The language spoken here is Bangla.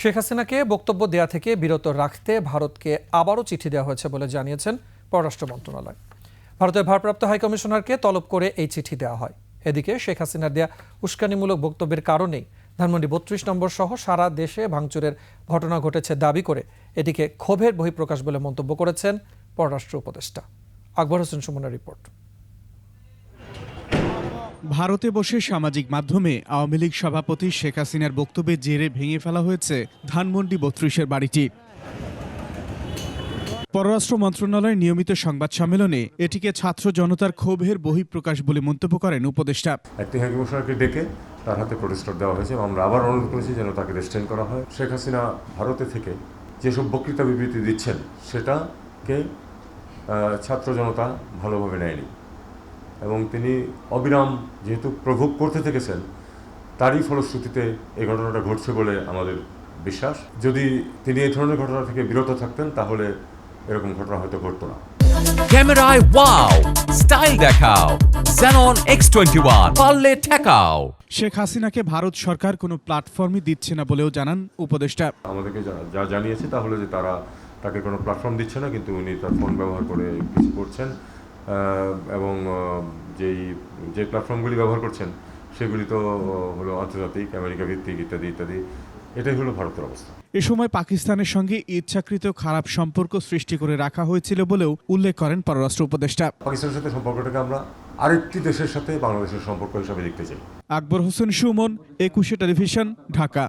শেখ হাসিনাকে বক্তব্য দেয়া থেকে বিরত রাখতে ভারতকে আবারও চিঠি দেওয়া হয়েছে বলে জানিয়েছেন পররাষ্ট্র মন্ত্রণালয়। ভারতের ভারপ্রাপ্ত হাইকমিশনারকে তলব করে এই চিঠি দেওয়া হয়। এদিকে শেখ হাসিনার দেয়া উস্কানিমূলক বক্তব্যের কারণেই ধানমন্ডি বত্রিশ নম্বর সহ সারা দেশে ভাঙচুরের ঘটনা ঘটেছে দাবি করে এটিকে ক্ষোভের বহিঃপ্রকাশ বলে মন্তব্য করেছেন পররাষ্ট্র উপদেষ্টা। আকবর হোসেন সুমনের রিপোর্ট। ভারতে বসে সামাজিক মাধ্যমে আওয়ামী লীগ সভাপতি শেখ হাসিনার বক্তব্যের জেরে ভেঙে ফেলা হয়েছে ধানমন্ডি বত্রিশের বাড়িটি। পররাষ্ট্র মন্ত্রণালয়ের নিয়মিত সংবাদ সম্মেলনে এটিকে ছাত্র জনতার ক্ষোভের বহিঃপ্রকাশ বলে মন্তব্য করেন উপদেষ্টা। ডেকে তার হাতে প্রোটেস্টর দেওয়া হয়েছে আমরা আবার অনুরোধ করেছি যেন তাকে রেস্টেন করা হয়। শেখ হাসিনা ভারতে থেকে যেসব বক্তৃতা বিবৃতি দিচ্ছেন, সেটাকে ছাত্র জনতা ভালোভাবে নেয়নি। এবং তিনি অবিরাম যেহেতু প্রভোগ করতে থেকেছেন তারই ফলশ্রুতিতে এই ঘটনাটা ঘটছে বলে আমাদের বিশ্বাস। যদি তিনি এই ধরনের ঘটনা থেকে বিরত থাকতেন তাহলে এরকম ঘটনা হয়তো ঘটতো না। ক্যামেরায় ওয়াও স্টাইল দেখাও Xenon X21 পারলে ঠেকাও। শেখ হাসিনাকে ভারত সরকার কোনো প্ল্যাটফর্মই দিচ্ছে না বলেও জানান উপদেষ্টা। আমাদেরকে যা- যা জানিয়েছে তাহলে যে তারা তাকে কোনো প্ল্যাটফর্ম দিচ্ছে না কিন্তু উনি তার ফোন ব্যবহার করে কিছু করছেন। এবং যেই যে প্ল্যাটফর্মগুলি ব্যবহার করছেন সেগুলি তো হলো আন্তর্জাতিক আমেরিকা ভিত্তিক ইত্যাদি ইত্যাদি। এটাই হলো ভারতের অবস্থা। এ সময় পাকিস্তানের সঙ্গে ইচ্ছাকৃত খারাপ সম্পর্ক সৃষ্টি করে রাখা হয়েছিল বলেও উল্লেখ করেন পররাষ্ট্র উপদেষ্টা। পাকিস্তানের সাথে সম্পর্কটাকে আমরা আরেকটি দেশের সাথে বাংলাদেশের সম্পর্ক হিসাবে দেখতে চাই। আকবর হোসেন সুমন একুশে টেলিভিশন ঢাকা।